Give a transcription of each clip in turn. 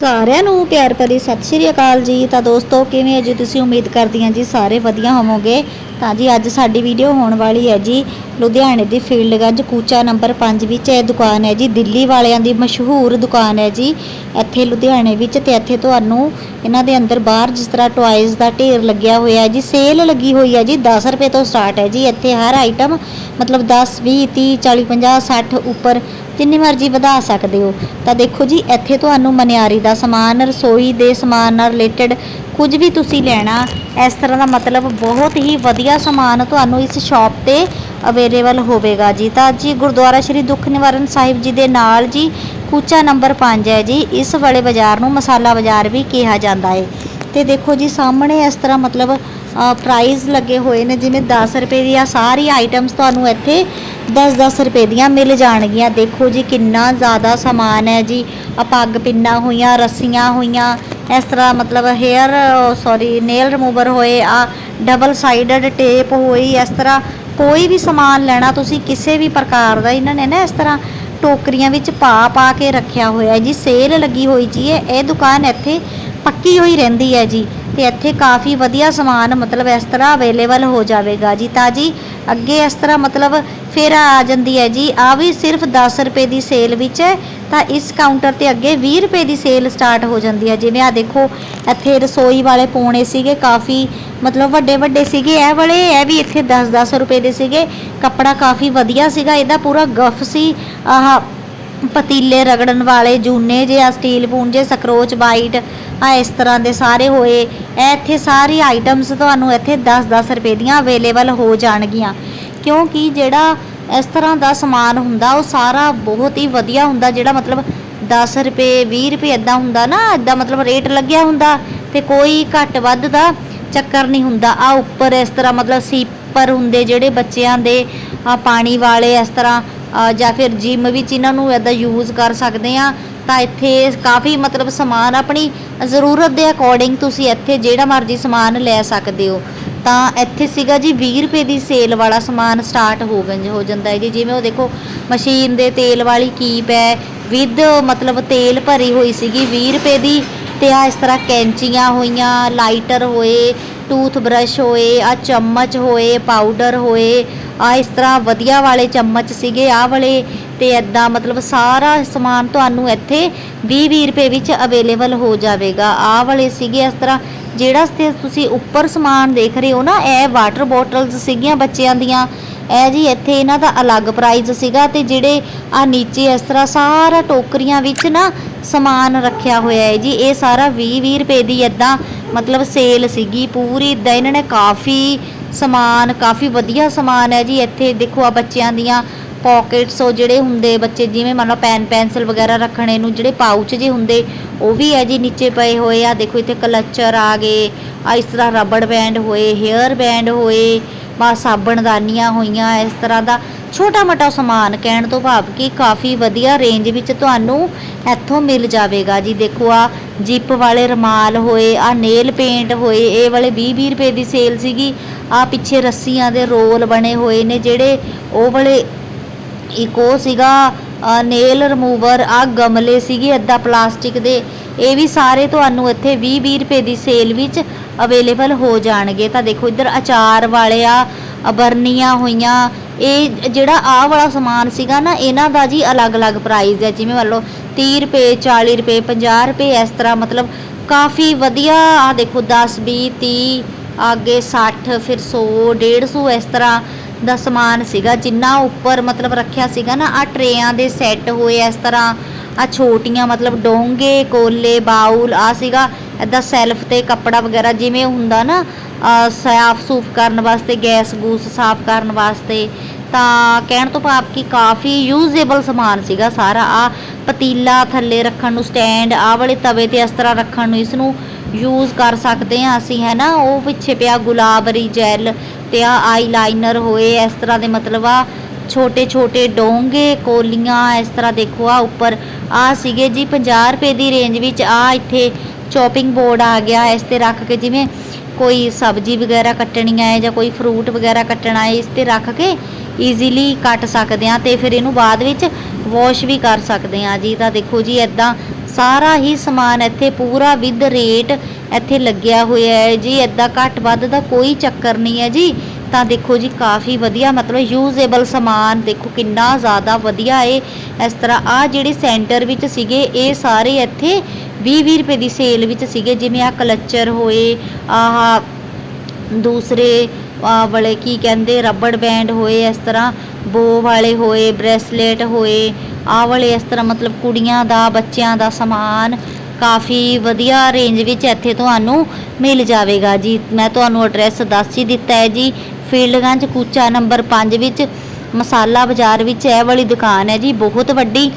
ਸਾਰਿਆਂ ਨੂੰ ਪਿਆਰ ਭਰੀ ਸਤਿ ਸ਼੍ਰੀ ਅਕਾਲ ਜੀ। ਤਾਂ ਦੋਸਤੋ, ਕਿਵੇਂ ਹੋ ਜੀ? ਤੁਸੀਂ ਉਮੀਦ ਕਰਦੀ ਹਾਂ ਜੀ ਸਾਰੇ ਵਧੀਆ ਹੋਵੋਗੇ। ਤਾਂ ਜੀ, ਅੱਜ ਸਾਡੀ ਵੀਡੀਓ ਹੋਣ ਵਾਲੀ ਹੈ ਜੀ ਲੁਧਿਆਣੇ ਦੀ ਫੀਲਡਗੰਜ ਕੂਚਾ ਨੰਬਰ 5 ਵਿੱਚ। ਇਹ ਦੁਕਾਨ ਹੈ ਜੀ, ਦਿੱਲੀ ਵਾਲਿਆਂ ਦੀ ਮਸ਼ਹੂਰ ਦੁਕਾਨ ਹੈ ਜੀ। ਇੱਥੇ ਲੁਧਿਆਣੇ ਵਿੱਚ ਤੇ ਇੱਥੇ ਤੁਹਾਨੂੰ ਇਹਨਾਂ ਦੇ ਅੰਦਰ ਬਾਹਰ ਜਿਸ ਤਰ੍ਹਾਂ ਟੁਆਇਜ਼ ਦਾ ਢੇਰ ਲੱਗਿਆ ਹੋਇਆ ਹੈ ਜੀ, ਸੇਲ ਲੱਗੀ ਹੋਈ ਹੈ ਜੀ 10 ਰੁਪਏ ਤੋਂ ਸਟਾਰਟ ਹੈ ਜੀ। ਇੱਥੇ ਹਰ ਆਈਟਮ ਮਤਲਬ 10 20 30 40 50 60 ਉੱਪਰ ਜਿੰਨੀ ਮਰਜ਼ੀ ਵਧਾ ਸਕਦੇ ਹੋ। ਤਾਂ ਦੇਖੋ ਜੀ, ਇੱਥੇ ਤੁਹਾਨੂੰ ਮਨਿਆਰੀ ਦਾ ਸਮਾਨ, ਰਸੋਈ ਦੇ ਸਮਾਨ ਨਾਲ ਰਿਲੇਟਡ ਕੁਝ ਵੀ ਤੁਸੀਂ ਲੈਣਾ, ਇਸ ਤਰ੍ਹਾਂ ਦਾ ਮਤਲਬ ਬਹੁਤ ਹੀ ਵਧੀਆ ਸਮਾਨ ਤੁਹਾਨੂੰ ਇਸ ਸ਼ਾਪ ਤੇ ਅਵੇਲੇਬਲ ਹੋਵੇਗਾ ਜੀ। ਤਾਂ ਜੀ, ਗੁਰਦੁਆਰਾ ਸ਼੍ਰੀ ਦੁੱਖ ਨਿਵਾਰਨ ਸਾਹਿਬ ਜੀ ਦੇ ਨਾਲ ਜੀ, ਕੂਚਾ ਨੰਬਰ 5 ਹੈ ਜੀ। ਇਸ ਵਾਲੇ ਬਾਜ਼ਾਰ ਨੂੰ ਮਸਾਲਾ ਬਾਜ਼ਾਰ ਵੀ ਕਿਹਾ ਜਾਂਦਾ ਹੈ। ਤੇ ਦੇਖੋ ਜੀ, ਸਾਹਮਣੇ ਇਸ ਤਰ੍ਹਾਂ ਮਤਲਬ ਪ੍ਰਾਈਸ ਲੱਗੇ ਹੋਏ ਨੇ, ਜਿਵੇਂ 10 ਰੁਪਏ ਦੀਆਂ ਸਾਰੀ ਆਈਟਮਸ ਤੁਹਾਨੂੰ ਇੱਥੇ 10-10 ਰੁਪਏ ਦੀਆਂ ਮਿਲ ਜਾਣਗੀਆਂ। ਦੇਖੋ ਜੀ ਕਿੰਨਾ ਜ਼ਿਆਦਾ ਸਮਾਨ ਹੈ ਜੀ। ਆ ਪੱਗ ਪਿੰਨਾ ਹੋਈਆਂ, ਰੱਸੀਆਂ ਹੋਈਆਂ, ਇਸ ਤਰ੍ਹਾਂ ਮਤਲਬ ਹੇਅਰ ਸੌਰੀ ਨੇਲ ਰਿਮੂਵਰ ਹੋਏ, ਆ ਡਬਲ ਸਾਈਡਡ ਟੇਪ ਹੋਈ, ਇਸ ਤਰ੍ਹਾਂ ਕੋਈ ਵੀ ਸਮਾਨ ਲੈਣਾ ਤੁਸੀਂ ਕਿਸੇ ਵੀ ਪ੍ਰਕਾਰ ਦਾ ਇਹਨਾਂ ਨੇ ਨਾ ਇਸ ਤਰ੍ਹਾਂ ਟੋਕਰੀਆਂ ਵਿੱਚ ਪਾ ਪਾ ਕੇ ਰੱਖਿਆ ਹੋਇਆ ਜੀ। ਸੇਲ ਲੱਗੀ ਹੋਈ ਜੀ ਹੈ ਇਹ ਦੁਕਾਨ ਇੱਥੇ ਪੱਕੀ ਹੋਈ ਰਹਿੰਦੀ ਹੈ ਜੀ। ਤੇ ਇੱਥੇ ਕਾਫੀ ਵਧੀਆ ਸਮਾਨ ਮਤਲਬ ਇਸ ਤਰ੍ਹਾਂ ਅਵੇਲੇਬਲ ਹੋ ਜਾਵੇਗਾ। ਜੀ ਤਾਂ ਜੀ, ਅੱਗੇ ਇਸ ਤਰ੍ਹਾਂ ਮਤਲਬ ਫਿਰ ਆ ਜਾਂਦੀ ਹੈ ਜੀ। ਆ ਵੀ ਸਿਰਫ 10 ਰੁਪਏ ਦੀ ਸੇਲ ਵਿੱਚ ਹੈ, ਤਾਂ ਇਸ ਕਾਊਂਟਰ ਤੇ ਅੱਗੇ 20 ਰੁਪਏ ਦੀ ਸੇਲ ਸਟਾਰਟ ਹੋ ਜਾਂਦੀ ਹੈ। ਜਿਵੇਂ ਆ ਦੇਖੋ, ਇੱਥੇ ਰਸੋਈ ਵਾਲੇ ਪੋਣੇ ਸੀਗੇ, ਕਾਫੀ ਮਤਲਬ ਵੱਡੇ ਵੱਡੇ ਸੀਗੇ। ਇਹ ਵਾਲੇ, ਇਹ ਵੀ ਇੱਥੇ 10-10 ਰੁਪਏ ਦੇ ਸੀਗੇ। ਕੱਪੜਾ ਕਾਫੀ ਵਧੀਆ ਸੀਗਾ, ਇਹਦਾ ਪੂਰਾ ਗਫ ਸੀ। ਆਹ ਪਤੀਲੇ ਰਗੜਨ ਵਾਲੇ ਜੂਨੇ ਜੇ ਆ ਸਟੀਲ ਪੂਨ ਜੇ, ਸਕਰੋਚ ਵਾਈਟ ਆ, ਇਸ ਤਰ੍ਹਾਂ ਦੇ ਸਾਰੇ ਹੋਏ। ਇਹ ਇੱਥੇ ਸਾਰੀ ਆਈਟਮਸ ਤੁਹਾਨੂੰ ਇੱਥੇ 10-10 ਰੁਪਏ ਦੀਆਂ ਅਵੇਲੇਬਲ ਹੋ ਜਾਣਗੀਆਂ। ਕਿਉਂਕਿ ਜਿਹੜਾ ਇਸ ਤਰ੍ਹਾਂ ਦਾ ਸਮਾਨ ਹੁੰਦਾ, ਉਹ ਸਾਰਾ ਬਹੁਤ ਹੀ ਵਧੀਆ ਹੁੰਦਾ, ਜਿਹੜਾ ਮਤਲਬ 10 ਰੁਪਏ 20 ਰੁਪਏ ਇਦਾਂ ਹੁੰਦਾ ਨਾ ਇਦਾਂ ਮਤਲਬ ਰੇਟ ਲੱਗਿਆ ਹੁੰਦਾ ਤੇ ਕੋਈ ਘੱਟ ਵੱਧ ਦਾ ਚੱਕਰ ਨਹੀਂ ਹੁੰਦਾ। ਆ ਉੱਪਰ ਇਸ ਤਰ੍ਹਾਂ ਮਤਲਬ ਸੀਪਰ ਹੁੰਦੇ, ਜਿਹੜੇ ਬੱਚਿਆਂ ਦੇ, ਆ ਪਾਣੀ ਵਾਲੇ ਇਸ ਤਰ੍ਹਾਂ ਜਾਂ ਫਿਰ ਜਿਮ ਵਿੱਚ ਇਹਨਾਂ ਨੂੰ ਇਦਾਂ ਯੂਜ਼ ਕਰ ਸਕਦੇ ਆ ਤਾਂ ਇੱਥੇ ਕਾਫੀ ਮਤਲਬ ਸਮਾਨ ਆਪਣੀ ਜ਼ਰੂਰਤ ਦੇ ਅਕੋਰਡਿੰਗ ਤੁਸੀਂ ਇੱਥੇ ਜਿਹੜਾ ਮਰਜ਼ੀ ਸਮਾਨ ਲੈ ਸਕਦੇ ਹੋ। ਤਾਂ ਇੱਥੇ ਸੀਗਾ ਜੀ 20 ਰੁਪਏ ਦੀ ਸੇਲ ਵਾਲਾ ਸਮਾਨ ਸਟਾਰਟ ਹੋ ਗੰਜ ਹੋ ਜਾਂਦਾ ਹੈ ਜੀ। ਜਿਵੇਂ ਉਹ ਦੇਖੋ, ਮਸ਼ੀਨ ਦੇ ਤੇਲ ਵਾਲੀ ਕੀਪ ਹੈ ਵਿਦ ਮਤਲਬ ਤੇਲ ਭਰੀ ਹੋਈ ਸੀਗੀ 20 ਰੁਪਏ ਦੀ, ਤੇ ਆ ਇਸ ਤਰ੍ਹਾਂ ਕੈਂਚੀਆਂ ਹੋਈਆਂ ਲਾਈਟਰ ਹੋਏ ਟੂਥ ਬ੍ਰਸ਼ ਹੋਏ ਆ ਚਮਚ ਹੋਏ ਪਾਊਡਰ ਹੋਏ ਆ ਇਸ ਤਰ੍ਹਾਂ ਵਧੀਆ ਵਾਲੇ ਚਮਚ ਸੀਗੇ ਆ ਵਾਲੇ ਤੇ ਐਦਾਂ ਮਤਲਬ ਸਾਰਾ ਸਮਾਨ ਤੁਹਾਨੂੰ ਇੱਥੇ 20-20 ਰੁਪਏ ਵਿੱਚ ਅਵੇਲੇਬਲ ਹੋ ਜਾਵੇਗਾ। ਆ ਵਾਲੇ ਸੀਗੇ ਇਸ ਤਰ੍ਹਾਂ ਜਿਹੜਾ ਤੁਸੀਂ ਉੱਪਰ ਸਮਾਨ ਦੇਖ ਰਹੇ ਹੋ ਨਾ, ਇਹ ਵਾਟਰ ਬੋਟਲਸ ਸੀਗੀਆਂ ਬੱਚਿਆਂ ਦੀਆਂ। ਇਹ ਜੀ ਇੱਥੇ ਇਹਨਾਂ ਦਾ ਅਲੱਗ ਪ੍ਰਾਈਸ ਸੀਗਾ ਤੇ ਜਿਹੜੇ ਆ ਨੀਚੇ ਇਸ ਤਰ੍ਹਾਂ ਸਾਰਾ ਟੋਕਰੀਆਂ ਵਿੱਚ ਨਾ ਸਮਾਨ ਰੱਖਿਆ ਹੋਇਆ ਹੈ ਜੀ। ਇਹ ਸਾਰਾ 20-20 ਰੁਪਏ ਦੀ ਐਦਾਂ ਮਤਲਬ ਸੇਲ ਸੀਗੀ। ਪੂਰੀ ਇਦਾਂ ਇਹਨਾਂ ਨੇ ਕਾਫੀ ਸਮਾਨ, ਕਾਫੀ ਵਧੀਆ ਸਮਾਨ ਹੈ ਜੀ। ਇੱਥੇ ਦੇਖੋ ਆ ਬੱਚਿਆਂ ਦੀਆਂ ਪਾਕਟਸ ਉਹ ਜਿਹੜੇ ਹੁੰਦੇ ਬੱਚੇ ਜਿਵੇਂ ਮੰਨ ਲਓ ਪੈਨ, ਪੈਨਸਲ ਵਗੈਰਾ ਰੱਖਣੇ ਨੂੰ ਜਿਹੜੇ ਪਾਊਚ ਜੇ ਹੁੰਦੇ, ਉਹ ਵੀ ਹੈ ਜੀ ਨੀਚੇ ਪਏ ਹੋਏ ਆ। ਦੇਖੋ ਇੱਥੇ ਕਲਚਰ ਆ ਗਏ। ਆ ਇਸ ਤਰ੍ਹਾਂ ਰਬੜ ਬੈਂਡ ਹੋਏ, ਹੇਅਰ ਬੈਂਡ ਹੋਏ। ਬਾ ਸਾਬਣਦਾਨੀਆਂ ਹੋਈਆਂ, ਇਸ ਤਰ੍ਹਾਂ ਦਾ ਛੋਟਾ ਮੋਟਾ ਸਮਾਨ ਕਹਿਣ ਤੋਂ ਭਾਵ ਕਿ ਕਾਫੀ ਵਧੀਆ ਰੇਂਜ ਵਿੱਚ ਤੁਹਾਨੂੰ ਇੱਥੋਂ ਮਿਲ ਜਾਵੇਗਾ। ਜੀ ਦੇਖੋ ਆ ਜਿਪ ਵਾਲੇ ਰਮਾਲ ਹੋਏ ਆ ਨੇਲ ਪੇਂਟ ਹੋਏ, ਇਹ ਵਾਲੇ 20 20 ਰੁਪਏ ਦੀ ਸੇਲ ਸੀਗੀ। ਆ ਪਿੱਛੇ ਰੱਸੀਆਂ ਦੇ ਰੋਲ ਬਣੇ ਹੋਏ ਨੇ, ਜਿਹੜੇ ਉਹ ਵਾਲੇ ਇੱਕ ਉਹ ਸੀਗਾ ਨੇਲ ਰਿਮੂਵਰ ਆ ਗਮਲੇ ਸੀਗੇ ਅੱਦਾ ਪਲਾਸਟਿਕ ਦੇ। ਇਹ ਵੀ ਸਾਰੇ ਤੁਹਾਨੂੰ ਇੱਥੇ 20 20 ਰੁਪਏ ਦੀ ਸੇਲ ਵਿੱਚ ਅਵੇਲੇਬਲ ਹੋ ਜਾਣਗੇ। ਤਾਂ ਦੇਖੋ ਇੱਧਰ ਅਚਾਰ ਵਾਲੇ ਆ ਅ, ਬਰਨੀਆਂ ਹੋਈਆਂ ਇਹ ਜਿਹੜਾ ਆਹ ਵਾਲਾ ਸਮਾਨ ਸੀਗਾ ਨਾ ਇਹਨਾਂ ਦਾ ਜੀ ਅਲੱਗ-ਅਲੱਗ ਪ੍ਰਾਈਸ ਹੈ। ਜਿਵੇਂ ਮੰਨ ਲਓ 30 ਰੁਪਏ 40 ਰੁਪਏ 50 ਰੁਪਏ ਇਸ ਤਰ੍ਹਾਂ ਮਤਲਬ ਕਾਫੀ ਵਧੀਆ ਆ ਦੇਖੋ 10 20 30 ਅੱਗੇ 60 ਫਿਰ 100 150 ਇਸ ਤਰ੍ਹਾਂ ਦਾ ਸਮਾਨ ਸੀਗਾ। ਜਿੰਨਾ ਉੱਪਰ ਮਤਲਬ ਰੱਖਿਆ ਸੀਗਾ ਨਾ ਆ ਟਰੇਆਂ ਦੇ ਸੈੱਟ ਹੋਏ ਇਸ ਤਰ੍ਹਾਂ। ਆ ਛੋਟੀਆਂ ਮਤਲਬ ਡੋਂਗੇ, ਕੋਲੇ ਬਾਉਲ ਆ ਸੀਗਾ ਐਦਾਂ ਸੈਲਫ ਤੇ ਕੱਪੜਾ ਵਗੈਰਾ ਜਿਵੇਂ ਹੁੰਦਾ ਨਾ ਸਾਫ਼ ਸੂਫ ਕਰਨ ਵਾਸਤੇ, ਗੈਸ ਗੂਸ ਸਾਫ਼ ਕਰਨ ਵਾਸਤੇ, ਤਾਂ ਕਹਿਣ ਤੋਂ ਭਾਵ ਕਿ ਕਾਫੀ ਯੂਜ਼ੇਬਲ ਸਮਾਨ ਸੀਗਾ ਸਾਰਾ, ਆ ਪਤੀਲਾ ਥੱਲੇ ਰੱਖਣ ਨੂੰ ਸਟੈਂਡ ਆ ਵਾਲੇ ਤਵੇ ਤੇ ਇਸ ਤਰ੍ਹਾਂ ਰੱਖਣ ਨੂੰ ਇਸ ਨੂੰ ਯੂਜ਼ ਕਰ ਸਕਦੇ ਹਾਂ ਅਸੀਂ ਹੈ ਨਾ ਉਹ ਪਿੱਛੇ ਪਿਆ ਗੁਲਾਬਰੀ ਜੈਲ ਤੇ ਆ ਆਈਲਾਈਨਰ ਹੋਏ, ਇਸ ਤਰ੍ਹਾਂ ਦੇ ਮਤਲਬ ਆ ਛੋਟੇ ਛੋਟੇ ਡੋਂਗੇ, ਕੋਲੀਆਂ, ਇਸ ਤਰ੍ਹਾਂ ਦੇਖੋ ਆ ਉੱਪਰ ਆ ਸੀਗੇ ਜੀ 50 ਰੁਪਏ ਦੀ ਰੇਂਜ ਵਿੱਚ। ਆ ਇੱਥੇ ਚੌਪਿੰਗ ਬੋਰਡ ਆ ਗਿਆ, ਇਸ ਤੇ ਰੱਖ ਕੇ ਜਿਵੇਂ ਕੋਈ ਸਬਜ਼ੀ ਵਗੈਰਾ ਕੱਟਣੀ ਹੈ ਜਾਂ ਕੋਈ ਫਰੂਟ ਵਗੈਰਾ ਕੱਟਣਾ ਹੈ ਇਸ ਤੇ ਰੱਖ ਕੇ ਈਜ਼ੀਲੀ ਕੱਟ ਸਕਦੇ ਆ ਤੇ ਫਿਰ ਇਹਨੂੰ ਬਾਅਦ ਵਿੱਚ ਵਾਸ਼ ਵੀ ਕਰ ਸਕਦੇ ਆ ਜੀ। ਤਾਂ ਦੇਖੋ ਜੀ ਇਦਾਂ ਸਾਰਾ ਹੀ ਸਮਾਨ ਇੱਥੇ ਪੂਰਾ ਵਿਦ ਰੇਟ ਇੱਥੇ ਲੱਗਿਆ ਹੋਇਆ ਹੈ ਜੀ। ਐਦਾਂ ਘੱਟ ਵੱਧ ਦਾ ਕੋਈ ਚੱਕਰ ਨਹੀਂ ਹੈ ਜੀ। ਤਾਂ ਦੇਖੋ ਜੀ ਕਾਫੀ ਵਧੀਆ, ਮਤਲਬ ਯੂਜ਼ੇਬਲ ਸਮਾਨ ਦੇਖੋ ਕਿੰਨਾ ਜ਼ਿਆਦਾ ਵਧੀਆ ਏ। ਇਸ ਤਰ੍ਹਾਂ ਆ ਜਿਹੜੇ ਸੈਂਟਰ ਵਿੱਚ ਸੀਗੇ, ਇਹ ਸਾਰੇ ਇੱਥੇ 20-20 ਰੁਪਏ ਦੀ ਸੇਲ ਵਿੱਚ ਸੀਗੇ, ਜਿਵੇਂ ਆ ਕਲਚਰ ਹੋਏ, ਆਹ ਦੂਸਰੇ, ਆਹ ਵਾਲੇ ਕੀ ਕਹਿੰਦੇ, ਰਬੜ ਬੈਂਡ ਹੋਏ, ਇਸ ਤਰ੍ਹਾਂ ਬੋ ਵਾਲੇ ਹੋਏ ਬ੍ਰੇਸਲੇਟ ਹੋਏ, ਆਹ ਵਾਲੇ ਇਸ ਤਰ੍ਹਾਂ ਮਤਲਬ ਕੁੜੀਆਂ ਦਾ, ਬੱਚਿਆਂ ਦਾ ਸਮਾਨ ਕਾਫੀ ਵਧੀਆ ਰੇਂਜ ਵਿੱਚ ਇੱਥੇ ਤੁਹਾਨੂੰ ਮਿਲ ਜਾਵੇਗਾ ਜੀ। ਮੈਂ ਤੁਹਾਨੂੰ ਐਡਰੈਸ ਦੱਸ ਹੀ ਦਿੱਤਾ ਹੈ ਜੀ। ਫੀਲਡਗੰਜ ਕੂਚਾ ਨੰਬਰ 5 ਵਿੱਚ ਮਸਾਲਾ ਬਾਜ਼ਾਰ ਵਿੱਚ ਇਹ ਵਾਲੀ ਦੁਕਾਨ ਹੈ ਜੀ, ਬਹੁਤ ਵੱਡੀ।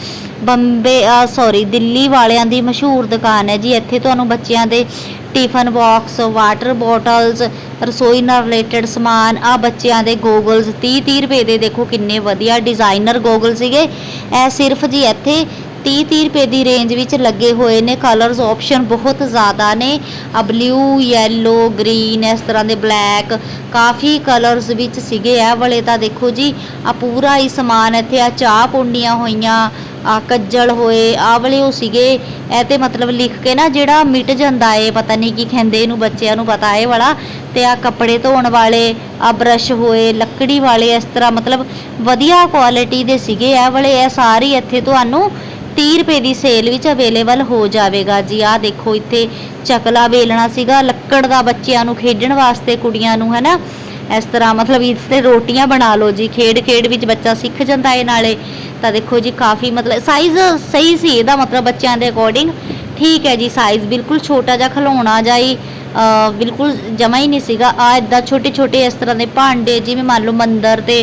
ਬੰਬੇ ਸੌਰੀ ਦਿੱਲੀ ਵਾਲਿਆਂ ਦੀ ਮਸ਼ਹੂਰ ਦੁਕਾਨ ਹੈ ਜੀ। ਇੱਥੇ ਤੁਹਾਨੂੰ ਬੱਚਿਆਂ ਦੇ ਟਿਫਨ ਬਾਕਸ, ਵਾਟਰ ਬੋਟਲਸ, ਰਸੋਈ ਨਾਲ ਰਿਲੇਟਡ ਸਮਾਨ ਆ ਬੱਚਿਆਂ ਦੇ ਗੋਗਲਸ 30 30 ਰੁਪਏ ਦੇ ਦੇਖੋ ਕਿੰਨੇ ਵਧੀਆ ਡਿਜ਼ਾਈਨਰ ਗੋਗਲ ਸੀਗੇ। ਇਹ ਸਿਰਫ ਜੀ ਇੱਥੇ 30 30 ਰੁਪਏ ਦੀ ਰੇਂਜ ਵਿੱਚ ਲੱਗੇ ਹੋਏ ਨੇ। ਕਲਰਸ ਆਪਸ਼ਨ ਬਹੁਤ ਜ਼ਿਆਦਾ ਨੇ। ਆ ਬਲੂ ਯੈਲੋ ਗ੍ਰੀਨ ਇਸ ਤਰ੍ਹਾਂ ਦੇ ਬਲੈਕ ਕਾਫੀ ਕਲਰਸ ਵਿੱਚ ਸੀਗੇ। ਇਹ ਵਾਲੇ ਤਾਂ ਦੇਖੋ ਜੀ, ਆ ਪੂਰਾ ਹੀ ਸਮਾਨ ਇੱਥੇ, ਆ ਚਾਹ ਪੁੰਡੀਆਂ ਹੋਈਆਂ, ਆ ਕੱਜਲ ਹੋਏ, ਆ ਵਾਲੇ ਉਹ ਸੀਗੇ। ਇਹ ਤੇ ਮਤਲਬ ਲਿਖ ਕੇ ਨਾ ਜਿਹੜਾ ਮਿਟ ਜਾਂਦਾ ਏ, ਪਤਾ ਨਹੀਂ ਕੀ ਕਹਿੰਦੇ ਇਹਨੂੰ, ਬੱਚਿਆਂ ਨੂੰ ਪਤਾ ਇਹ ਵਾਲਾ। ਤੇ ਆ ਕੱਪੜੇ ਧੋਣ ਵਾਲੇ, ਆ ਬਰਸ਼ ਹੋਏ, ਲੱਕੜੀ ਵਾਲੇ, ਇਸ ਤਰ੍ਹਾਂ ਮਤਲਬ ਵਧੀਆ ਕੁਆਲਿਟੀ ਦੇ ਸੀਗੇ ਇਹ ਵਾਲੇ। ਇਹ ਸਾਰੇ ਇੱਥੇ ਤੁਹਾਨੂੰ 30 ਰੁਪਏ ਦੀ ਸੇਲ ਵਿੱਚ ਅਵੇਲੇਬਲ ਹੋ ਜਾਵੇਗਾ ਜੀ। ਆਹ ਦੇਖੋ ਇੱਥੇ ਚਕਲਾ ਵੇਲਣਾ ਸੀਗਾ, ਲੱਕੜ ਦਾ ਬੱਚਿਆਂ ਨੂੰ ਖੇਡਣ ਵਾਸਤੇ, ਕੁੜੀਆਂ ਨੂੰ, ਹੈਨਾ? ਇਸ ਤਰ੍ਹਾਂ ਮਤਲਬ ਇਸ ਤੇ ਰੋਟੀਆਂ ਬਣਾ ਲਓ ਜੀ। ਖੇਡ ਖੇਡ ਵਿੱਚ ਬੱਚਾ ਸਿੱਖ ਜਾਂਦਾ ਏ ਨਾਲੇ। ਤਾਂ ਦੇਖੋ ਜੀ, ਕਾਫੀ ਮਤਲਬ ਸਾਈਜ਼ ਸਹੀ ਸੀ ਇਹਦਾ ਮਤਲਬ ਬੱਚਿਆਂ ਦੇ ਅਕੋਰਡਿੰਗ ਠੀਕ ਹੈ ਜੀ ਸਾਈਜ਼ ਬਿਲਕੁਲ ਛੋਟਾ ਜਿਹਾ ਖਿਲੌਣਾ ਜਾਈ ਬਿਲਕੁਲ ਜਮਾ ਹੀ ਨਹੀਂ ਸੀਗਾ। ਆ ਇਦਾਂ ਛੋਟੇ ਛੋਟੇ ਇਸ ਤਰ੍ਹਾਂ ਦੇ ਭਾਂਡੇ, ਜਿਵੇਂ ਮੰਨ ਲਓ ਮੰਦਰ ਤੇ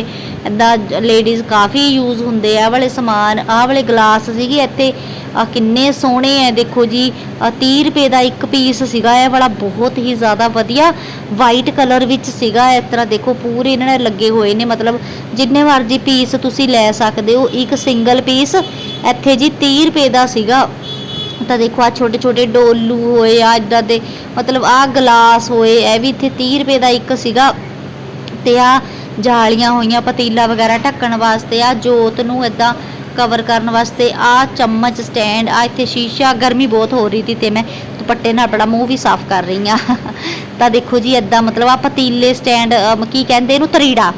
ਇਦਾਂ ਲੇਡੀਜ਼ ਕਾਫੀ ਯੂਜ਼ ਹੁੰਦੇ ਆ ਆਹ ਵਾਲੇ ਸਮਾਨ ਆਹ ਵਾਲੇ ਗਲਾਸ ਸੀਗੇ ਇੱਥੇ। ਆ ਕਿੰਨੇ ਸੋਹਣੇ ਆ ਦੇਖੋ ਜੀ। ਆਹ 30 ਰੁਪਏ ਦਾ ਇੱਕ ਪੀਸ ਸੀਗਾ, ਇਹ ਵਾਲਾ ਬਹੁਤ ਹੀ ਜ਼ਿਆਦਾ ਵਧੀਆ ਵਾਈਟ ਕਲਰ ਵਿੱਚ ਸੀਗਾ। ਇਸ ਤਰ੍ਹਾਂ ਦੇਖੋ, ਪੂਰੇ ਇਹਨਾਂ ਨੇ ਲੱਗੇ ਹੋਏ ਨੇ। ਮਤਲਬ ਜਿੰਨੇ ਮਰਜ਼ੀ ਪੀਸ ਤੁਸੀਂ ਲੈ ਸਕਦੇ ਹੋ, ਇੱਕ ਸਿੰਗਲ ਪੀਸ ਇੱਥੇ ਜੀ 30 ਰੁਪਏ ਦਾ ਸੀਗਾ। ਤਾਂ ਦੇਖੋ ਆ ਛੋਟੇ ਛੋਟੇ ਡੋਲੂ ਹੋਏ ਆ ਇਦਾਂ ਦੇ, ਮਤਲਬ ਆ ਗਲਾਸ ਹੋਏ, ਇਹ ਵੀ ਇੱਥੇ 30 ਰੁਪਏ ਦਾ ਇੱਕ ਸੀਗਾ। ਤੇ ਆ ਜਾਲੀਆਂ ਹੋਈਆਂ, ਪਤੀਲਾ ਵਗੈਰਾ ਢੱਕਣ ਵਾਸਤੇ ਆ ਜੋਤ ਨੂੰ ਇਦਾਂ ਕਵਰ ਕਰਨ ਵਾਸਤੇ ਆ ਚਮਚ ਸਟੈਂਡ ਆ ਇੱਥੇ ਸ਼ੀਸ਼ਾ, ਗਰਮੀ ਬਹੁਤ ਹੋ ਰਹੀ ਸੀ ਤੇ ਮੈਂ ਦੁਪੱਟੇ ਨਾਲ ਆਪਣਾ ਮੂੰਹ ਵੀ ਸਾਫ਼ ਕਰ ਰਹੀ ਆ ਤਾਂ ਦੇਖੋ ਜੀ ਇਦਾਂ ਮਤਲਬ ਆ ਪਤੀਲੇ ਸਟੈਂਡ ਕੀ ਕਹਿੰਦੇ ਇਹਨੂੰ, ਤਰੀੜਾ।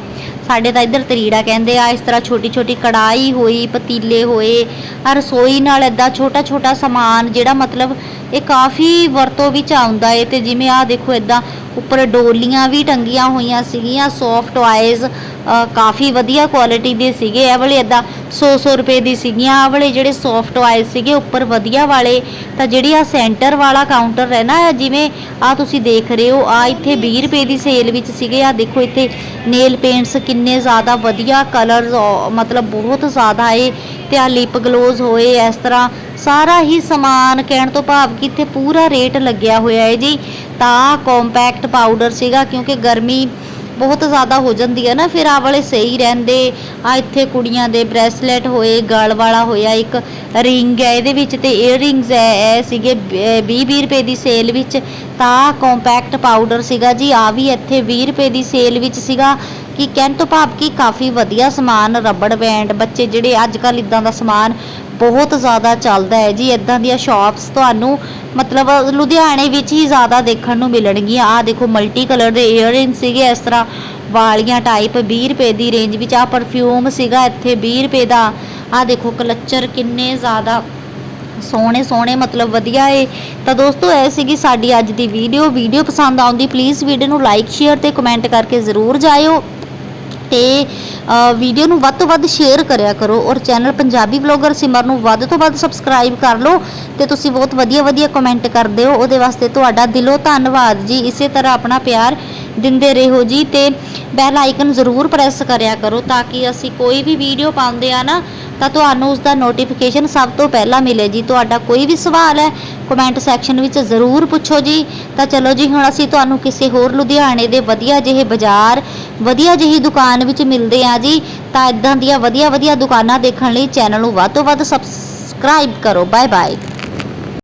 ਸਾਡੇ ਤਾਂ ਇੱਧਰ ਤਰੀੜਾ ਕਹਿੰਦੇ ਆ, ਇਸ ਤਰ੍ਹਾਂ ਛੋਟੀ ਛੋਟੀ ਕੜਾਈ ਹੋਈ, ਪਤੀਲੇ ਹੋਏ ਆ ਰਸੋਈ ਨਾਲ ਇਦਾਂ ਛੋਟਾ ਛੋਟਾ ਸਮਾਨ ਜਿਹੜਾ ਮਤਲਬ ਇਹ ਕਾਫੀ ਵਰਤੋਂ ਵਿੱਚ ਆਉਂਦਾ ਏ ਤੇ ਜਿਵੇਂ ਆ ਦੇਖੋ ਇਦਾਂ ਉੱਪਰ ਡੋਲੀਆਂ ਵੀ ਟੰਗੀਆਂ ਹੋਈਆਂ ਸੀਗੀਆਂ ਸੌਫਟ ਟੁਆਇਜ਼ ਕਾਫੀ ਵਧੀਆ ਕੁਆਲਿਟੀ ਦੇ ਸੀਗੇ। ਇਹ ਵਾਲੇ ਇਦਾਂ 100-100 ਰੁਪਏ ਦੀ ਸੀਗੀਆਂ ਆ ਵਾਲੇ ਜਿਹੜੇ ਸੌਫਟ ਟੁਆਇਜ਼ ਸੀਗੇ, ਉੱਪਰ ਵਧੀਆ ਵਾਲੇ। ਤਾਂ ਜਿਹੜੀ ਆ ਸੈਂਟਰ ਵਾਲਾ ਕਾਊਂਟਰ ਹੈ ਨਾ ਜਿਵੇਂ ਆ ਤੁਸੀਂ ਦੇਖ ਰਹੇ ਹੋ ਆ ਇੱਥੇ 20 ਰੁਪਏ ਦੀ ਸੇਲ ਵਿੱਚ ਸੀਗੇ। ਆ ਦੇਖੋ ਇੱਥੇ ਨੇਲ ਪੇਂਟਸ ਕਿੰਨੇ ਜ਼ਿਆਦਾ ਵਧੀਆ ਕਲਰਸ ਮਤਲਬ ਬਹੁਤ ਜ਼ਿਆਦਾ ਏ ਤੇ ਆ ਲਿਪ ਗਲੋਜ਼ ਹੋਏ, ਇਸ ਤਰ੍ਹਾਂ ਸਾਰਾ ਹੀ ਸਮਾਨ ਕਹਿਣ ਤੋਂ ਭਾਵ ਕਿ ਇੱਥੇ ਪੂਰਾ ਰੇਟ ਲੱਗਿਆ ਹੋਇਆ ਹੈ ਜੀ। ਤਾਂ ਕੰਪੈਕਟ ਪਾਊਡਰ ਸੀਗਾ ਕਿਉਂਕਿ ਗਰਮੀ ਬਹੁਤ ਜ਼ਿਆਦਾ ਹੋ ਜਾਂਦੀ ਹੈ ਨਾ, ਫਿਰ ਆ ਵਾਲੇ ਸਹੀ ਰਹਿੰਦੇ। ਆ ਇੱਥੇ ਕੁੜੀਆਂ ਦੇ ਬ੍ਰੈਸਲੇਟ ਹੋਏ, ਗਲ ਵਾਲਾ ਹੋਇਆ, ਇੱਕ ਰਿੰਗ ਹੈ ਇਹਦੇ ਵਿੱਚ ਤੇ ਈਅਰਿੰਗਸ ਹੈ ਸੀਗੇ 20-20 ਰੁਪਏ ਦੀ ਸੇਲ ਵਿੱਚ। ਤਾਂ ਕੰਪੈਕਟ ਪਾਊਡਰ ਸੀਗਾ ਜੀ ਆ ਵੀ ਇੱਥੇ 20 ਰੁਪਏ ਦੀ ਸੇਲ ਵਿੱਚ ਸੀਗਾ। ਕਿ ਕਹਿਣ ਤੋਂ ਭਾਵ ਕਿ ਕਾਫੀ ਵਧੀਆ ਸਮਾਨ, ਰਬੜ ਬੈਂਡ, ਬੱਚੇ ਜਿਹੜੇ ਅੱਜ ਕੱਲ ਇਦਾਂ ਦਾ ਸਮਾਨ ਬਹੁਤ ਜ਼ਿਆਦਾ ਚੱਲਦਾ ਹੈ ਜੀ, ਇਦਾਂ ਦੀਆਂ ਸ਼ਾਪਸ ਤੁਹਾਨੂੰ ਮਤਲਬ ਲੁਧਿਆਣੇ ਵਿੱਚ ਹੀ ਜ਼ਿਆਦਾ ਦੇਖਣ ਨੂੰ ਮਿਲਣਗੀਆਂ। ਆ ਦੇਖੋ ਮਲਟੀ ਕਲਰ ਦੇ ਈਅਰਿੰਗ ਸੀਗੇ, ਇਸ ਤਰ੍ਹਾਂ ਵਾਲੀਆਂ ਟਾਈਪ 20 ਰੁਪਏ ਦੀ ਰੇਂਜ ਵਿੱਚ। ਆ ਪਰਫਿਊਮ ਸੀਗਾ ਇੱਥੇ 20 ਰੁਪਏ ਦਾ। ਆ ਦੇਖੋ ਕਲਚਰ ਕਿੰਨੇ ਜ਼ਿਆਦਾ ਸੋਹਣੇ ਸੋਹਣੇ, ਮਤਲਬ ਵਧੀਆ ਏ। ਤਾਂ ਦੋਸਤੋ, ਇਹ ਸੀਗੀ ਸਾਡੀ ਅੱਜ ਦੀ ਵੀਡੀਓ ਵੀਡੀਓ ਪਸੰਦ ਆਉਂਦੀ ਪਲੀਜ਼ ਵੀਡੀਓ ਨੂੰ ਲਾਈਕ ਸ਼ੇਅਰ ਤੇ ਕਮੈਂਟ ਕਰਕੇ ਜ਼ਰੂਰ ਜਾਇਓ। ਤੇ ਵੀਡੀਓ ਨੂੰ ਵੱਧ ਤੋਂ ਵੱਧ ਸ਼ੇਅਰ ਕਰਿਆ ਕਰੋ ਔਰ ਚੈਨਲ ਪੰਜਾਬੀ ਵਲੌਗਰ ਸਿਮਰ ਨੂੰ ਵੱਧ ਤੋਂ ਵੱਧ ਸਬਸਕ੍ਰਾਈਬ ਕਰ ਲਓ ਤੇ ਤੁਸੀਂ ਬਹੁਤ ਵਧੀਆ ਵਧੀਆ ਕਮੈਂਟ ਕਰਦੇ ਹੋ। ਉਹਦੇ ਵਾਸਤੇ ਤੁਹਾਡਾ ਦਿਲੋਂ ਧੰਨਵਾਦ ਜੀ। ਇਸੇ ਤਰ੍ਹਾਂ ਆਪਣਾ ਪਿਆਰ ਦਿੰਦੇ ਰਹੋ ਜੀ ਤੇ ਬੈਲ ਆਈਕਨ ਜ਼ਰੂਰ ਪ੍ਰੈਸ ਕਰਿਆ ਕਰੋ ਤਾਂ ਕਿ ਅਸੀਂ ਕੋਈ ਵੀ ਵੀਡੀਓ ਪਾਉਂਦੇ ਆ ਨਾ, ਤਾਂ ਤੁਹਾਨੂੰ ਉਸ ਦਾ ਨੋਟੀਫਿਕੇਸ਼ਨ ਸਭ ਤੋਂ ਪਹਿਲਾਂ ਮਿਲੇ ਜੀ। ਤੁਹਾਡਾ ਕੋਈ ਵੀ ਸਵਾਲ ਹੈ ਕਮੈਂਟ ਸੈਕਸ਼ਨ ਵਿੱਚ ਜ਼ਰੂਰ ਪੁੱਛੋ ਜੀ। ਤਾਂ ਚਲੋ ਜੀ, ਹੁਣ ਅਸੀਂ ਤੁਹਾਨੂੰ ਕਿਸੇ ਹੋਰ ਲੁਧਿਆਣੇ ਦੇ ਵਧੀਆ ਜਿਹੇ ਬਾਜ਼ਾਰ ਵਧੀਆ ਜਿਹੀ ਦੁਕਾਨ ਵਿੱਚ ਮਿਲਦੇ ਆ ਜੀ, ਤਾਂ ਇਦਾਂ ਦੀਆਂ ਵਧੀਆ ਵਧੀਆ ਦੁਕਾਨਾਂ ਦੇਖਣ ਲਈ ਚੈਨਲ ਨੂੰ ਵੱਧ ਤੋਂ ਵੱਧ ਸਬਸਕ੍ਰਾਈਬ ਕਰੋ। Bye bye